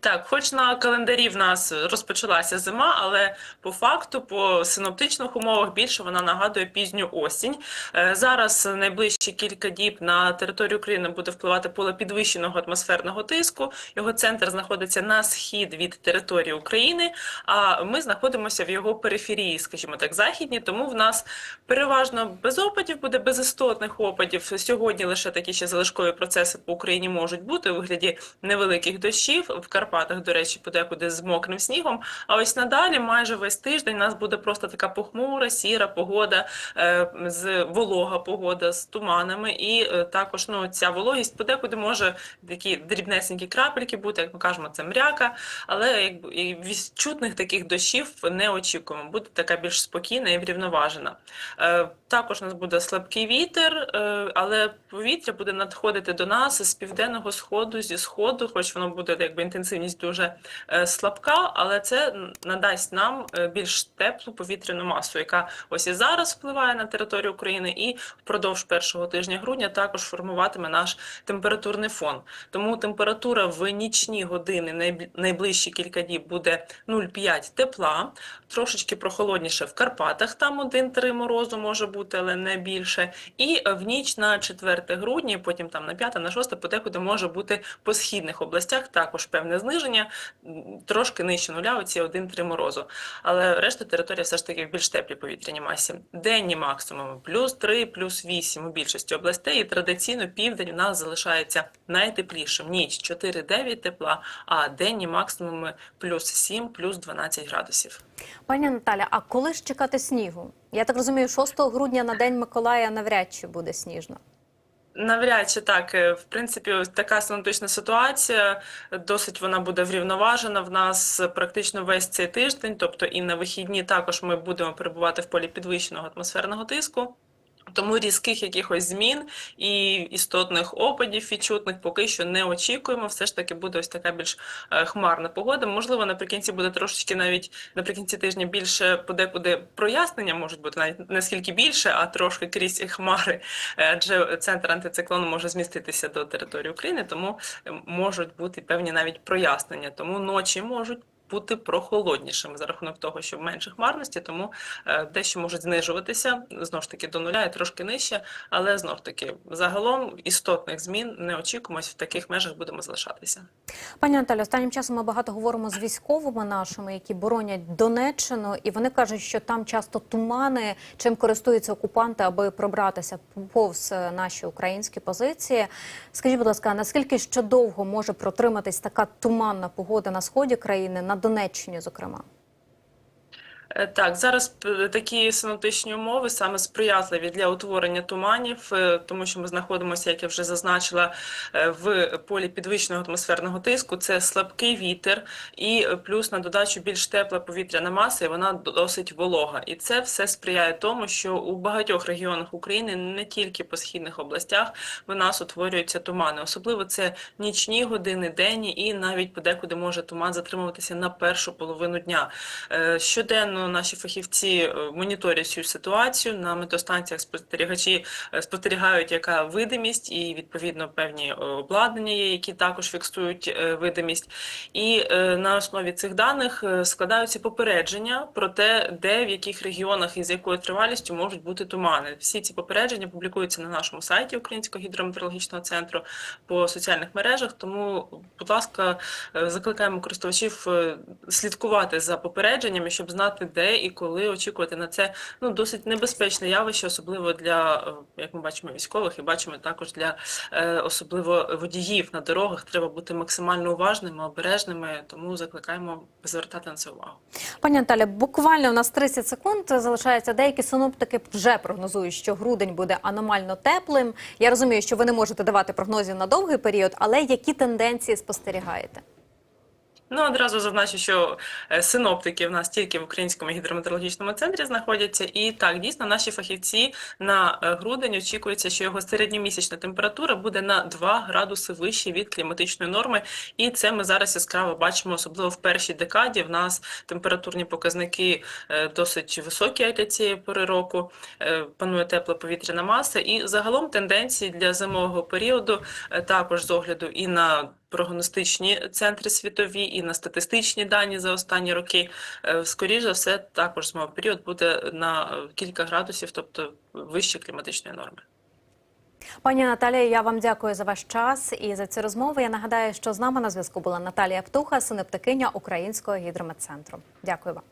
Так, хоч на календарі в нас розпочалася зима, але по факту, по синоптичних умовах, більше вона нагадує пізню осінь. Е, Зараз найближчі кілька діб на територію України буде впливати поле підвищеного атмосферного тиску. Його центр знаходиться на схід від території України, а ми знаходимося в його периферії, скажімо так, західній. Тому в нас переважно без опадів буде без істотних опадів. Сьогодні лише такі ще залишкові процеси по Україні можуть бути у вигляді невеликих дощів. В Карпатах, до речі, подекуди з мокрим снігом. А ось надалі, майже весь тиждень, у нас буде просто така похмура, сіра погода, е, з волога погода з туманами. І е, також ну, ця вологість подекуди може такі дрібнесенькі крапельки бути, як ми кажемо, це мряка. Але якби і відчутних таких дощів не очікуємо. Буде така більш спокійна і врівноважена. Е, Також у нас буде слабкий вітер, але повітря буде надходити до нас з південного сходу, зі сходу, хоч воно буде якби інтенсивність дуже е, слабка, але це надасть нам е, більш теплу повітряну масу, яка ось і зараз впливає на територію України, і впродовж першого тижня грудня також формуватиме наш температурний фон. Тому температура в нічні години найближчі кілька діб буде 0,5 тепла, трошечки прохолодніше в Карпатах, там 1-3 морозу може бути, але не більше. І е, в ніч на 4 грудня, потім там на 5, на 6 подекуди може бути по східних областях також певне зниження, м, трошки нижче нуля, оці 1-3 морозу. Але решта території все ж таки в більш теплій повітряній масі. Денні максимуми плюс 3, плюс 8 у більшості областей. І традиційно південь у нас залишається найтеплішим. Ніч 4-9 тепла, а денні максимуми плюс 7, плюс 12 градусів. Пані Наталя, а коли ж чекати снігу? Я так розумію, 6 грудня на День Миколая навряд чи буде сніжно. Навряд чи так. Е, В принципі, така синоптична ситуація. Досить вона буде врівноважена в нас практично весь цей тиждень. Тобто і на вихідні також ми будемо перебувати в полі підвищеного атмосферного тиску. Тому різких якихось змін і істотних опадів відчутних поки що не очікуємо. Все ж таки буде ось така більш е, хмарна погода. Можливо, наприкінці буде трошечки навіть наприкінці тижня більше подекуди прояснення можуть бути навіть не скільки більше, а трошки крізь хмари, Е, адже центр антициклону може зміститися до території України, тому е, можуть бути певні навіть прояснення. Тому ночі можуть. Бути прохолоднішими за рахунок того, що менше хмарності, тому е, дещо можуть знижуватися знову ж таки до нуля і трошки нижче, але знов таки загалом істотних змін не очікуємось, в таких межах будемо залишатися. Пані Наталю, останнім часом ми багато говоримо з військовими нашими, які боронять Донеччину, і вони кажуть, що там часто тумани, чим користуються окупанти, аби пробратися повз е, наші українські позиції. Скажіть, будь ласка, наскільки ще довго може протриматись така туманна погода на сході країни, на Донеччині, зокрема? Е, Так, зараз такі синоптичні умови саме сприятливі для утворення туманів, е, тому що ми знаходимося, як я вже зазначила, е, в полі підвищеного атмосферного тиску. Це слабкий вітер, і плюс на додачу більш тепла повітряна маса, і вона досить волога. І це все сприяє тому, що у багатьох регіонах України, не тільки по східних областях, в нас утворюються тумани. Особливо це нічні години, денні, і навіть подекуди може туман затримуватися на першу половину дня. Е, Щоденно наші фахівці е, моніторять цю ситуацію. На метеостанціях спостерігачі е, спостерігають, яка видимість, і відповідно певні е, обладнання є, які також фіксують видимість. І на основі цих даних складаються попередження про те, де в яких регіонах і з якою тривалістю можуть бути тумани. Всі ці попередження публікуються на нашому сайті Українського гідрометеорологічного центру по соціальних мережах. Тому, будь ласка, закликаємо користувачів слідкувати за попередженнями, щоб знати, де і коли очікувати на це ну досить небезпечне явище, особливо для е, як ми бачимо військових, і бачимо також для е, особливо водіїв на дорогах. Треба бути максимально уважними, обережними. Тому закликаємо звертати на це увагу. Пані Наталя, буквально у нас 30 секунд залишається. Деякі синоптики вже прогнозують, що грудень буде аномально теплим. Я розумію, що ви не можете давати прогнозів на довгий період, але які тенденції спостерігаєте? Ну, одразу зазначу, що е, синоптики в нас тільки в Українському гідрометеорологічному центрі знаходяться. І так, дійсно, наші фахівці на е, грудень очікується, що його середньомісячна температура буде на 2 градуси вище від кліматичної норми. І це ми зараз яскраво бачимо, особливо в першій декаді. В нас температурні показники е, досить високі для цієї пори року. Панує тепла повітряна маса. І загалом тенденції для зимового періоду також з огляду і на прогностичні центри світові, і на статистичні дані за останні роки. Е, Скоріше за все, також зимовий період буде на кілька градусів, тобто вище кліматичної норми. Пані Наталія, я вам дякую за ваш час і за цю розмову. Я нагадаю, що з нами на зв'язку була Наталія Птуха, синоптикиня Українського гідрометцентру. Дякую вам.